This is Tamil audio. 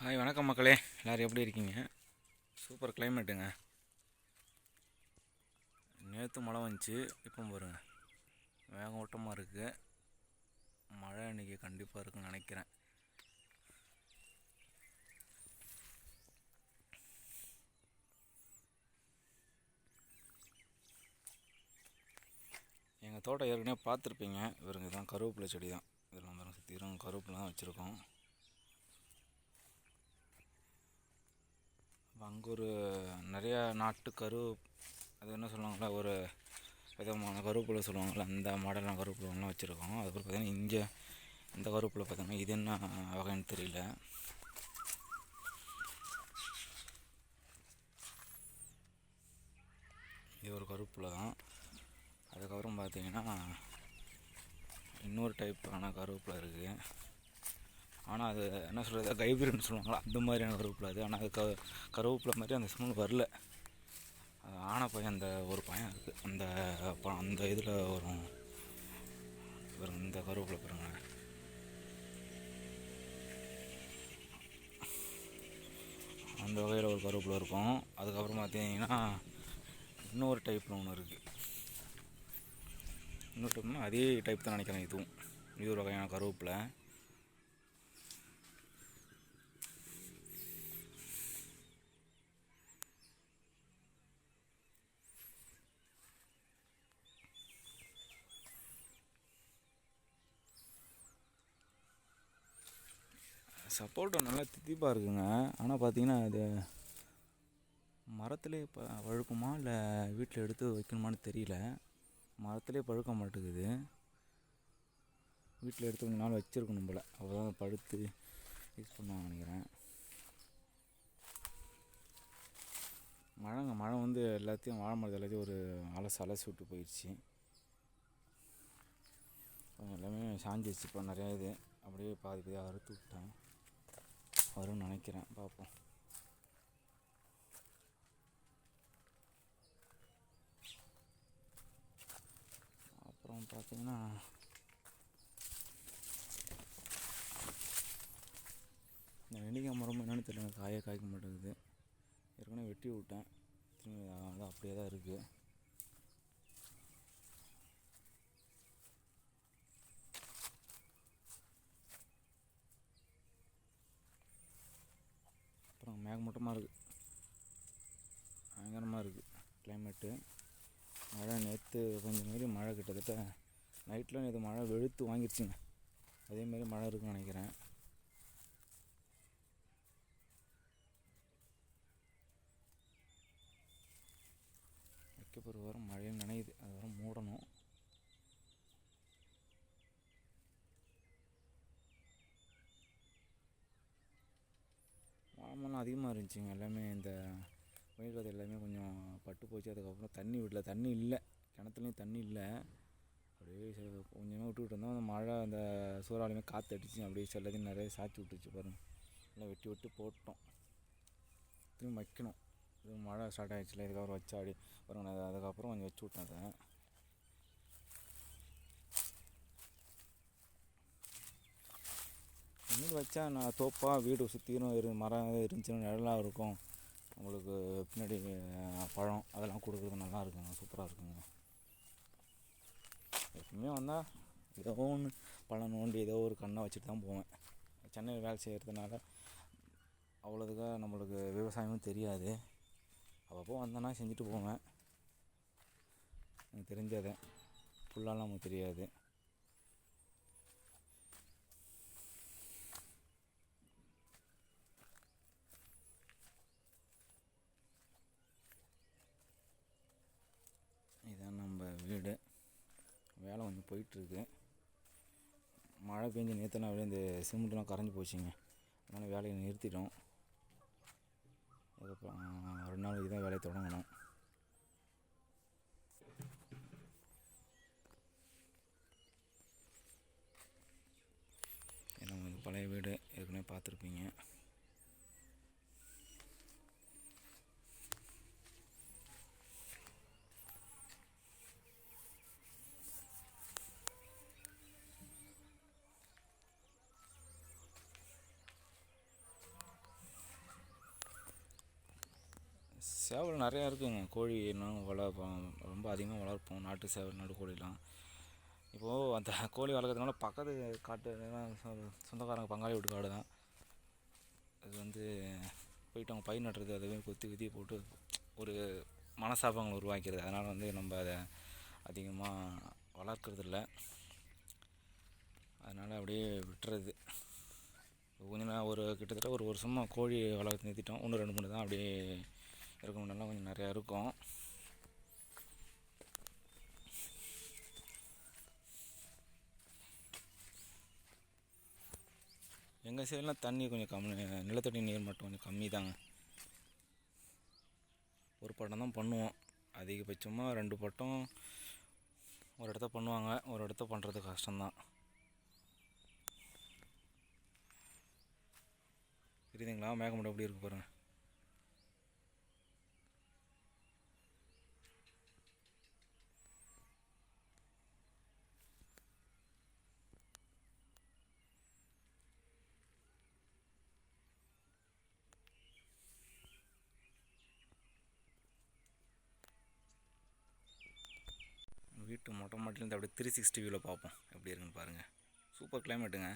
ஹாய் வணக்கம் மக்களே. எல்லோரும் எப்படி இருக்கீங்க? சூப்பர் கிளைமேட்டுங்க நேற்று மழை வந்துச்சு இப்போ பாருங்க. வேகோட்டமாக இருக்குது மழை இன்னைக்கு கண்டிப்பாக இருக்குன்னு நினைக்கிறேன். எங்கள் தோட்டம் ஏற்கனவே பார்த்துருப்பீங்க. இவருங்க தான் கருவேப்பிலை செடி தான் இதில் வந்து சுற்றிலும் கருவேப்பிலை தான் வச்சுருக்கோம். அங்கே ஒரு நிறையா நாட்டு கரு அது என்ன சொல்லுவாங்களா ஒரு விதமான கருவேப்பிலை சொல்லுவாங்கள்ல அந்த மாடலான கருவேப்பிலைலாம் வச்சுருக்கோம். அதுக்கப்புறம் பார்த்திங்கன்னா இங்கே இந்த கருவேப்பிலை பார்த்தீங்கன்னா இது என்ன வகைன்னு தெரியல. இது ஒரு கருவேப்பிலை தான். அதுக்கப்புறம் பார்த்தீங்கன்னா இன்னொரு டைப்பான கருவேப்பிலை இருக்குது ஆனால் அது என்ன சொல்கிறது கைபீரன்னு சொல்லுவாங்களா அந்த மாதிரியான கருவேப்பிலை அது ஆனால் அது க கருவேப்பிலை மாதிரி அந்த ஸ்மெல் வரல. அது ஆன பையன் அந்த ஒரு பையன் இருக்குது அந்த ப- அந்த இதில் வரும். பாருங்க இந்த கருவேப்பிலை பாருங்க. அந்த வகையில் ஒரு கருவேப்பிலை இருக்கும். அதுக்கப்புறம் பார்த்தீங்கன்னா இன்னொரு டைப்பில் ஒன்று இருக்குது இன்னொரு டைப்னா அதே டைப் தான் நினைக்கிறேன் இதுவும். இது ஒரு வகையான கருவேப்பிலை. சப்போட்டா நல்லா தித்திப்பாக இருக்குங்க. ஆனால் பார்த்தீங்கன்னா அது மரத்துலேயே இப்போ பழுக்குமா இல்லை வீட்டில் எடுத்து வைக்கணுமான்னு தெரியல. மரத்துலேயே பழுக்க மாட்டேங்குது. வீட்டில் எடுத்து கொஞ்ச நாள் வச்சுருக்கணும் போல். அவ்வளோதான் தான் பழுத்து யூஸ் பண்ணுவாங்க நினைக்கிறேன். மழைங்க மழை வந்து எல்லாத்தையும் வாழை மரத்தை எல்லாத்தையும் ஒரு அலசி அலசி விட்டு போயிடுச்சு எல்லாமே சாஞ்சிருச்சு. இப்போ நிறையா இது அப்படியே பாதி பாதி அறுத்து விட்டேன். வரும்னு நினைக்கிறேன். பார்ப்போம். அப்புறம் பார்த்தீங்கன்னா இந்த நெல்லிக்காய் மரம் என்னென்னு தெரியல காயே காய்க்க மாட்டேங்குது. ஏற்கனவே வெட்டி விட்டேன். திரும்பி அதான் அப்படியே தான் இருக்குது மூட்டமாக இருக்குது பயங்கரமாக இருக்குது கிளைமேட்டு மழை நேற்று கொஞ்சம் மாரி மழை கிட்டத்தட்ட நைட்டில் நேற்று மழை வெளுத்து வாங்கிடுச்சுங்க அதேமாரி மழை இருக்குன்னு நினைக்கிறேன். வைக்கப்படுற வரும் மழைன்னு வாழைமரம் அதிகமாக இருந்துச்சுங்க. எல்லாமே இந்த வெயில் காலத்து எல்லாமே கொஞ்சம் பட்டு போச்சு. அதுக்கப்புறம் தண்ணி விடல. தண்ணி இல்லை. கிணத்துலையும் தண்ணி இல்லை. அப்படியே கொஞ்சமாக விட்டுக்கிட்டு இருந்தோம். அந்த மழை அந்த சூறாவளியுமே காற்று அடிச்சு அப்படியே சிலதையும் நிறைய சாய்ச்சி விட்டுச்சு பாருங்க. எல்லாம் வெட்டி வெட்டி போட்டோம். திரும்பி வைக்கணும். இது மழை ஸ்டார்ட் ஆகிடுச்சுல இதுக்கப்புறம் வச்சா அப்படி பாருங்க நான் அதுக்கப்புறம் கொஞ்சம் வச்சு விட்டேன் அதை. இன்னொரு வச்சா நான் தோப்பாக வீடு சுற்றிலும் இரு மரம் இருந்துச்சுன்னா நிழலாக இருக்கும். உங்களுக்கு பின்னாடி பழம் அதெல்லாம் கொடுக்குறது நல்லா இருக்குங்க சூப்பராக இருக்குங்க. எப்பவுமே வந்தால் ஏதோ ஒன்று பழம் நோண்டி ஏதோ ஒரு கண்ணை வச்சுட்டு தான் போவேன். சென்னையில் வேலை செய்கிறதுனால அவ்வளோதுக்காக நம்மளுக்கு விவசாயமும் தெரியாது. அப்பப்போ வந்தேன்னா செஞ்சுட்டு போவேன். எனக்கு தெரிஞ்சதை. ஃபுல்லாலாம் நமக்கு தெரியாது இதான் நம்ம வீடு வேலை கொஞ்சம் போயிட்டுருக்கு. மழை பெஞ்சு நேற்றுனா அப்படியே இந்த சிமெண்ட்லாம் கரைஞ்சி போச்சுங்க. அதனால் வேலையை நிறுத்திட்டோம். அதுக்கப்புறம் ரெண்டு நாள் இதுதான் வேலையை தொடங்கணும். நம்ம பழைய வீடு ஏற்கனவே பார்த்துருப்பீங்க. சேவல் நிறையா இருக்குங்க. கோழி இன்னும் வளர்ப்போம். ரொம்ப அதிகமாக வளர்ப்போம். நாட்டு சேவல் நாட்டு கோழிலாம். இப்போது அந்த கோழி வளர்க்குறதுனால பக்கத்து காட்டு சொ- சொந்தக்காரங்க பங்காளி வீட்டு காடு தான். அது வந்து போயிட்டு அவங்க பயிர் நடுறது அதுவே கொத்தி குத்தி போட்டு ஒரு மனசாபங்களை உருவாக்கிறது. அதனால் வந்து நம்ம அதை அதிகமாக வளர்க்குறது இல்லை அதனால் அப்படியே விட்டுறது. கொஞ்ச நாள் ஒரு கிட்டத்தட்ட ஒரு வருஷமாக கோழி வளர்த்து நிறுத்திட்டோம். ஒன்று ரெண்டு மூணு தான் அப்படியே இருக்கும் முன்னெல்லாம் கொஞ்சம் நிறையா இருக்கும். எங்கள் சைடெலாம் தண்ணி கொஞ்சம் கம்மி நிலத்தடி நீர் மட்டும் கொஞ்சம் கம்மி தாங்க ஒரு பட்டம் தான் பண்ணுவோம். அதிகபட்சமாக ரெண்டு பட்டம் ஒரு இடத்த பண்ணுவாங்க. ஒரு இடத்த பண்ணுறது கஷ்டம்தான். தெரியுதுங்களா? மேகமூட்டம் எப்படி இருக்குது பாருங்கள் வீட்டு மொட்டை மாட்டிலேருந்து அப்படியே த்ரீ சிக்ஸ்டி வியூவில் பார்ப்போம். எப்படி இருக்குன்னு பாருங்கள் சூப்பர் கிளைமேட்டுங்க